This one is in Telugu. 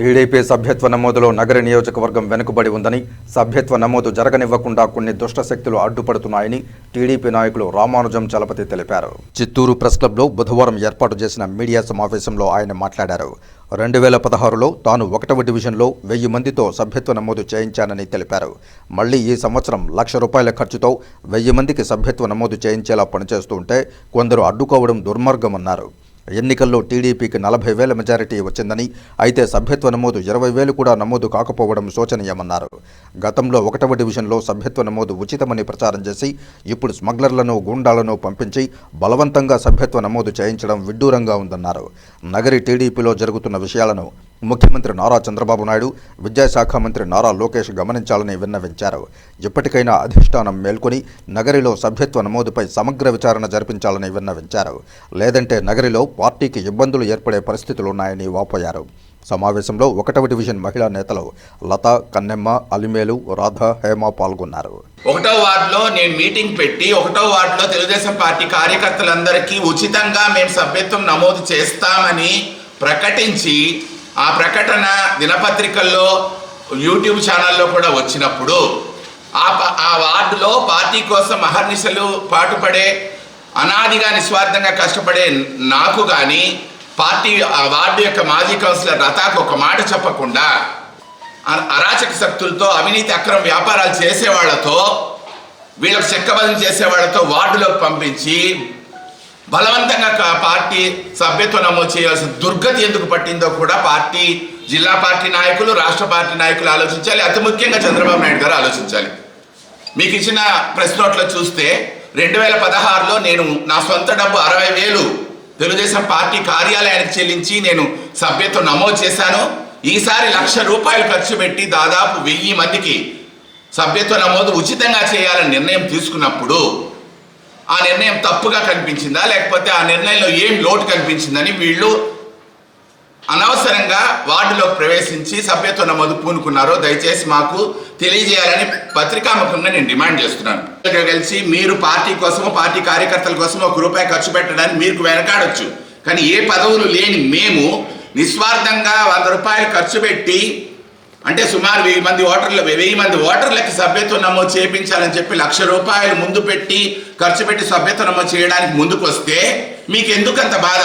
టీడీపీ సభ్యత్వ నమోదులో నగర నియోజకవర్గం వెనుకబడి ఉందని సభ్యత్వ నమోదు జరగనివ్వకుండా కొన్ని దుష్ట శక్తులు అడ్డుపడుతున్నాయని టీడీపీ నాయకులు రామానుజం చలపతి తెలిపారు. చిత్తూరు ప్రెస్ క్లబ్లో బుధవారం ఏర్పాటు చేసిన మీడియా సమావేశంలో ఆయన మాట్లాడారు. రెండు వేల పదహారులో తాను ఒకటవ డివిజన్లో వెయ్యి మందితో సభ్యత్వ నమోదు చేయించానని తెలిపారు. మళ్ళీ ఈ సంవత్సరం లక్ష రూపాయల ఖర్చుతో వెయ్యి మందికి సభ్యత్వ నమోదు చేయించేలా పనిచేస్తుంటే కొందరు అడ్డుకోవడం దుర్మార్గమన్నారు. ఎన్నికల్లో టీడీపీకి నలభై వేల మెజారిటీ వచ్చిందని అయితే సభ్యత్వ నమోదు ఇరవై వేలు కూడా నమోదు కాకపోవడం శోచనీయమన్నారు. గతంలో ఒకటవ డివిజన్లో సభ్యత్వ నమోదు ఉచితమని ప్రచారం చేసి ఇప్పుడు స్మగ్లర్లను గూండాలను పంపించి బలవంతంగా సభ్యత్వ నమోదు చేయించడం విడ్డూరంగా ఉందన్నారు. నగరి టీడీపీలో జరుగుతున్న విషయాలను ముఖ్యమంత్రి నారా చంద్రబాబు నాయుడు విద్యాశాఖ మంత్రి నారా లోకేష్ గమనించాలని విన్నవించారు. ఇప్పటికైనా అధిష్టానం మేల్కొని నగరిలో సభ్యత్వ నమోదుపై సమగ్ర విచారణ జరిపించాలని విన్నవించారు. లేదంటే నగరిలో పార్టీకి ఇబ్బందులు ఏర్పడే పరిస్థితులున్నాయని వాపోయారు. సమావేశంలో ఒకటవ డివిజన్ మహిళా నేతలు లత కన్నెమ్మ అలిమేలు రాధ హేమ పాల్గొన్నారు. ఒకటో వార్డులో నేను మీటింగ్ పెట్టి ఒకటో వార్డులో తెలుగుదేశం పార్టీ కార్యకర్తలందరికీ ఉచితంగా మేము సభ్యత్వం నమోదు చేస్తామని ప్రకటించి ఆ ప్రకటన దినపత్రికల్లో యూట్యూబ్ ఛానల్లో కూడా వచ్చినప్పుడు ఆ ప- ఆ వార్డులో పార్టీ కోసం అహర్నిశలు పాటుపడే అనాదిగా నిస్వార్థంగా కష్టపడే నాకు కానీ పార్టీ ఆ వార్డు యొక్క మాజీ కౌన్సిలర్ రతాకు ఒక మాట చెప్పకుండా అరాచక శక్తులతో అవినీతి అక్రమ వ్యాపారాలు చేసేవాళ్ళతో వీళ్ళకు చెక్కబదం చేసేవాళ్ళతో వార్డులోకి పంపించి బలవంతంగా పార్టీ సభ్యత్వం నమోదు చేయాల్సిన దుర్గతి ఎందుకు పట్టిందో కూడా పార్టీ జిల్లా పార్టీ నాయకులు రాష్ట్ర పార్టీ నాయకులు ఆలోచించాలి. అతి ముఖ్యంగా చంద్రబాబు నాయుడు గారు ఆలోచించాలి. మీకు ఇచ్చిన ప్రెస్ నోట్లో చూస్తే రెండు వేల పదహారులో నేను నా సొంత డబ్బు అరవై వేలు తెలుగుదేశం పార్టీ కార్యాలయానికి చెల్లించి నేను సభ్యత్వం నమోదు చేశాను. ఈసారి లక్ష రూపాయలు ఖర్చు పెట్టి దాదాపు వెయ్యి మందికి సభ్యత్వ నమోదు ఉచితంగా చేయాలని నిర్ణయం తీసుకున్నప్పుడు ఆ నిర్ణయం తప్పుగా కనిపించిందా? లేకపోతే ఆ నిర్ణయంలో ఏం లోటు కనిపించిందని వీళ్ళు అనవసరంగా వార్డులోకి ప్రవేశించి సభ్యత్వ నమోదు పూనుకున్నారో దయచేసి మాకు తెలియజేయాలని పత్రికాముఖంగా నేను డిమాండ్ చేస్తున్నాను. కలిసి మీరు పార్టీ కోసమో పార్టీ కార్యకర్తల కోసం ఒక రూపాయి ఖర్చు పెట్టడానికి మీకు వెనకాడొచ్చు. కానీ ఏ పదవులు లేని మేము నిస్వార్థంగా వంద రూపాయలు ఖర్చు పెట్టి అంటే సుమారు వెయ్యి మంది ఓటర్లు వెయ్యి మంది ఓటర్లకి సభ్యత్వం నమోదు చేయించాలని చెప్పి లక్ష రూపాయలు ముందు పెట్టి ఖర్చు పెట్టి సభ్యత్వం నమోదు చేయడానికి ముందుకు వస్తే మీకు ఎందుకు అంత బాధ?